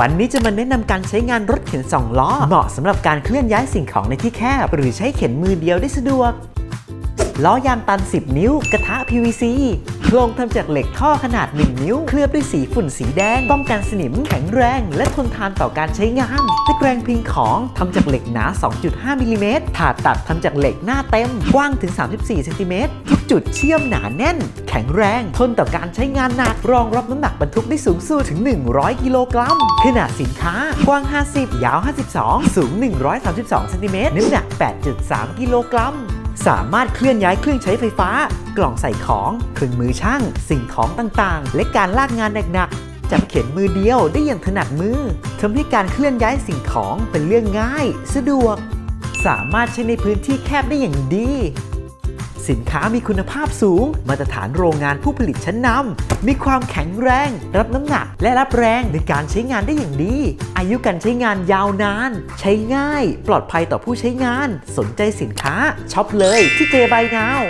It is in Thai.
วันนี้จะมาแนะนำการใช้งานรถเข็นสองล้อ เหมาะสำหรับการเคลื่อนย้ายสิ่งของในที่แคบ หรือใช้เข็นมือเดียวได้สะดวก ล้อยางตัน 10 นิ้ว กระทะ PVC โครงทำจากเหล็กท่อขนาด 1 นิ้ว เคลือบด้วยสีฝุ่นสีแดง ป้องกันสนิม แข็งแรง และทนทานต่อการใช้งานตะแกรงพิงของทำจากเหล็กหนา 2.5 มิลลิเมตรถาดตัดทำจากเหล็กหน้าเต็ม กว้างถึง 34 เซนติเมตร ทุกจุดเชื่อมหนาแน่น แข็งแรง ทนต่อการใช้งานหนัก รองรับน้ำหนักบรรทุกได้สูงสุดถึง 100 กิโลกรัม ขนาดสินค้า กว้าง 50 ยาว 52 สูง 132 เซนติเมตร น้ำหนัก 8.3 กิโลกรัม สามารถเคลื่อนย้ายเครื่องใช้ไฟฟ้า กล่องใส่ของ เครื่องมือช่าง สิ่งของต่างๆ และการลากงานหนักๆ จับเข็นมือเดียวได้อย่างถนัดมือทำให้การเคลื่อนย้ายสิ่งของเป็นเรื่องง่าย สะดวก สามารถใช้ในพื้นที่แคบได้อย่างดี สินค้ามีคุณภาพสูง มาตรฐานโรงงานผู้ผลิตชั้นนำ มีความแข็งแรง รับน้ำหนัก และรับแรงในการใช้งานได้อย่างดี อายุการใช้งานยาวนาน ใช้ง่าย ปลอดภัยต่อผู้ใช้งาน สนใจสินค้าช็อปเลยที่เจบายนาว